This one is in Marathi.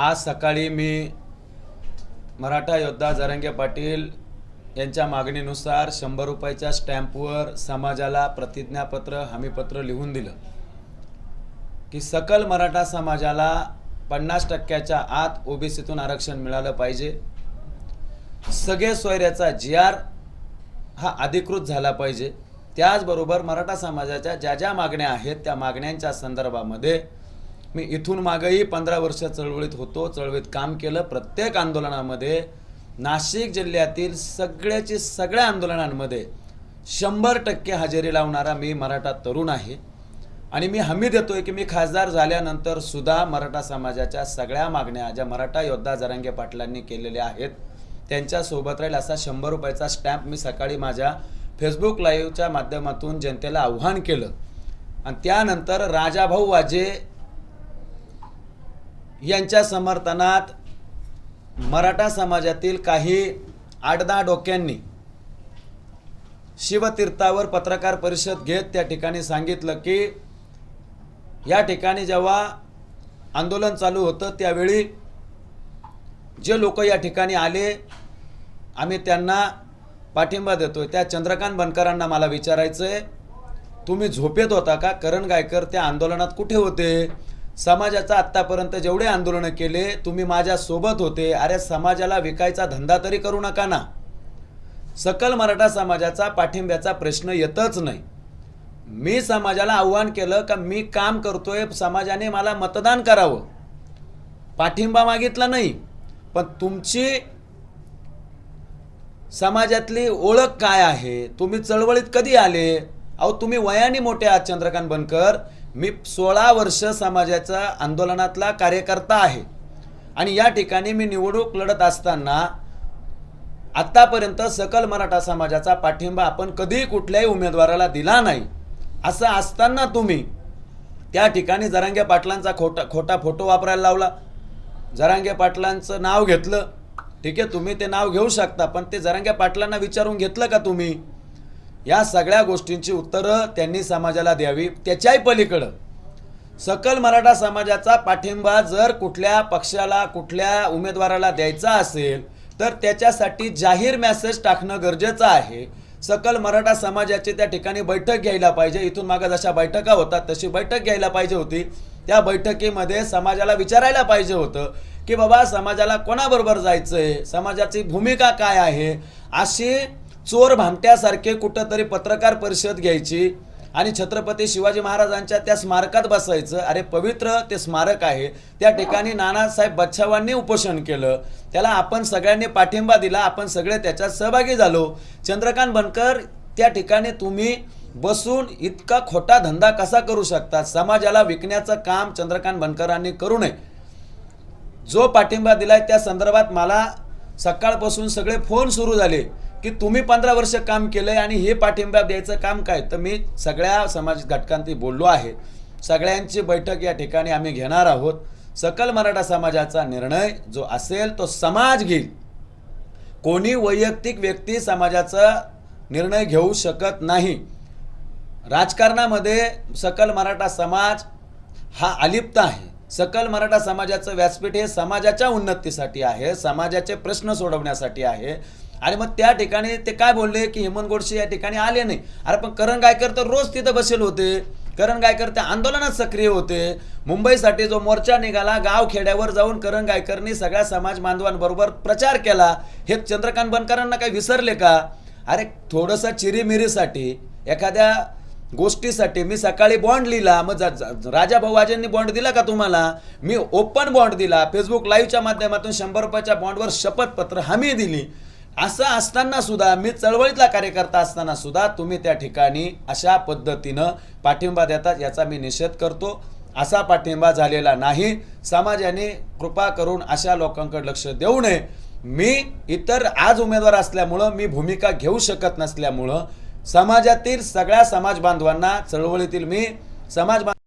आज सकाळी मी मराठा योद्धा जरंगे पाटील यांच्या मागणीनुसार शंभर रुपयाच्या स्टॅम्पवर समाजाला प्रतिज्ञापत्र हमीपत्र लिहून दिलं. की सकल मराठा समाजाला पन्नास टक्क्याच्या आत ओबीसीतून आरक्षण मिळालं पाहिजे. सगळे सोयऱ्याचा जी आर हा अधिकृत झाला पाहिजे. त्याचबरोबर मराठा समाजाच्या ज्या ज्या मागण्या आहेत त्या मागण्यांच्या संदर्भामध्ये मी इथून मागंही पंधरा वर्ष चळवळीत होतो चळवळीत काम केलं. प्रत्येक आंदोलनामध्ये नाशिक जिल्ह्यातील सगळ्याची सगळ्या आंदोलनांमध्ये शंभर टक्के हजेरी लावणारा मी मराठा तरुण आहे. आणि मी हमी देतो आहे की मी खासदार झाल्यानंतर सुद्धा मराठा समाजाच्या सगळ्या मागण्या ज्या मराठा योद्धा जरांगे पाटलांनी केलेल्या आहेत त्यांच्यासोबत राहील असा शंभर रुपयाचा स्टॅम्प मी सकाळी माझ्या फेसबुक लाईव्हच्या माध्यमातून जनतेला आव्हान केलं. आणि त्यानंतर राजाभाऊ वाजे यांच्या समर्थनात मराठा समाजातील काही आडदा डोक्यांनी शिवतीर्थावर पत्रकार परिषद घेत त्या ठिकाणी सांगितलं की या ठिकाणी जेव्हा आंदोलन चालू होतं त्यावेळी जे लोक या ठिकाणी आले आम्ही त्यांना पाठिंबा देतोय. त्या चंद्रकांत बनकरांना मला विचारायचं आहे तुम्ही झोपेत होता का? करण गायकर त्या आंदोलनात कुठे होते? समाजाचा आत्तापर्यंत जेवढे आंदोलनं केले तुम्ही माझ्या सोबत होते. अरे समाजाला विकायचा धंदा तरी करू नका ना. सकल मराठा समाजाचा पाठिंब्याचा प्रश्न येतच नाही. मी समाजाला आव्हान केलं का मी काम करतोय समाजाने मला मतदान करावं. पाठिंबा मागितला नाही पण तुमची समाजातली ओळख काय आहे? तुम्ही चळवळीत कधी आले? अहो तुम्ही वयाने मोठे आहात चंद्रकांत बनकर. मी सोळा वर्ष समाजाचा आंदोलनातला कार्यकर्ता आहे. आणि या ठिकाणी मी निवडणूक लढत असताना आत्तापर्यंत सकल मराठा समाजाचा पाठिंबा आपण कधीही कुठल्याही उमेदवाराला दिला नाही. असं असताना तुम्ही त्या ठिकाणी जरांगे पाटलांचा खोटा खोटा फोटो वापरायला लावला. जरांगे पाटलांचं नाव घेतलं. ठीक आहे तुम्ही ते नाव घेऊ शकता पण ते जरांगे पाटलांना विचारून घेतलं का तुम्ही? या सगळ्या गोष्टींची उत्तरं त्यांनी समाजाला द्यावी त्याच्याही पलीकडं. सकल मराठा समाजाचा पाठिंबा जर कुठल्या पक्षाला कुठल्या उमेदवाराला द्यायचा असेल तर त्याच्यासाठी जाहीर मेसेज टाकणं गरजेचं आहे. सकल मराठा समाजाची त्या ठिकाणी बैठक घ्यायला पाहिजे. इथून मागं जशा बैठका होतात तशी बैठक घ्यायला पाहिजे होती. त्या बैठकीमध्ये समाजाला विचारायला पाहिजे होतं की बाबा समाजाला कोणाबरोबर जायचं आहे समाजाची भूमिका काय आहे? अशी चोर भामट्यासारखे कुठंतरी पत्रकार परिषद घ्यायची आणि छत्रपती शिवाजी महाराजांच्या त्या स्मारकात बसायचं. अरे पवित्र ते स्मारक आहे. त्या ठिकाणी नानासाहेब बच्छावांनी उपोषण केलं. त्याला आपण सगळ्यांनी पाठिंबा दिला. आपण सगळे त्याच्यात सहभागी झालो. चंद्रकांत बनकर त्या ठिकाणी तुम्ही बसून इतका खोटा धंदा कसा करू शकता? समाजाला विकण्याचं काम चंद्रकांत बनकरांनी करू नये. जो पाठिंबा दिलाय त्या संदर्भात मला सकाळपासून सगळे फोन सुरू झाले. की तुम्ही पंधरा वर्ष काम केलंय आणि हे पाठिंबा द्यायचं काम काय? तर मी सगळ्या समाज घटकांती बोललो आहे. सगळ्यांची बैठक या ठिकाणी आम्ही घेणार आहोत. सकल मराठा समाजाचा निर्णय जो असेल तो समाज घेईल. कोणी वैयक्तिक व्यक्ती समाजाचा निर्णय घेऊ शकत नाही. राजकारणामध्ये सकल मराठा समाज हा अलिप्त आहे. सकल मराठा समाजाचं व्यासपीठ हे समाजाच्या उन्नतीसाठी आहे समाजाचे प्रश्न सोडवण्यासाठी आहे. आणि मग त्या ठिकाणी ते काय बोलले की हेमंत गोडसे या ठिकाणी आले नाही? अरे पण करण गायकर तर रोज तिथं बसेल होते. करण गायकर त्या आंदोलनात सक्रिय होते. मुंबईसाठी जो मोर्चा निघाला गाव खेड्यावर जाऊन करण गायकरनी सगळ्या समाज बांधवांबरोबर प्रचार केला. हे चंद्रकांत बनकरांना काही विसरले का? अरे थोडंसं चिरीमिरीसाठी एखाद्या गोष्टीसाठी मी सकाळी बॉन्ड लिहिला. मग जा- राजा भाऊ वाजेंनी बॉन्ड दिला का तुम्हाला? मी ओपन बॉन्ड दिला. फेसबुक लाईव्हच्या माध्यमातून शंभर रुपयाच्या बॉन्डवर शपथपत्र हमी दिली. असं असताना सुद्धा मी चळवळीतला कार्यकर्ता असताना सुद्धा तुम्ही त्या ठिकाणी अशा पद्धतीनं पाठिंबा देतात याचा मी निषेध करतो. असा पाठिंबा झालेला नाही. समाजाने कृपा करून अशा लोकांकडे लक्ष देऊ नये. मी इतर आज उमेदवार असल्यामुळं मी भूमिका घेऊ शकत नसल्यामुळं समाजातील सगळ्या समाज बांधवांना चळवळीतील मी समाज बांध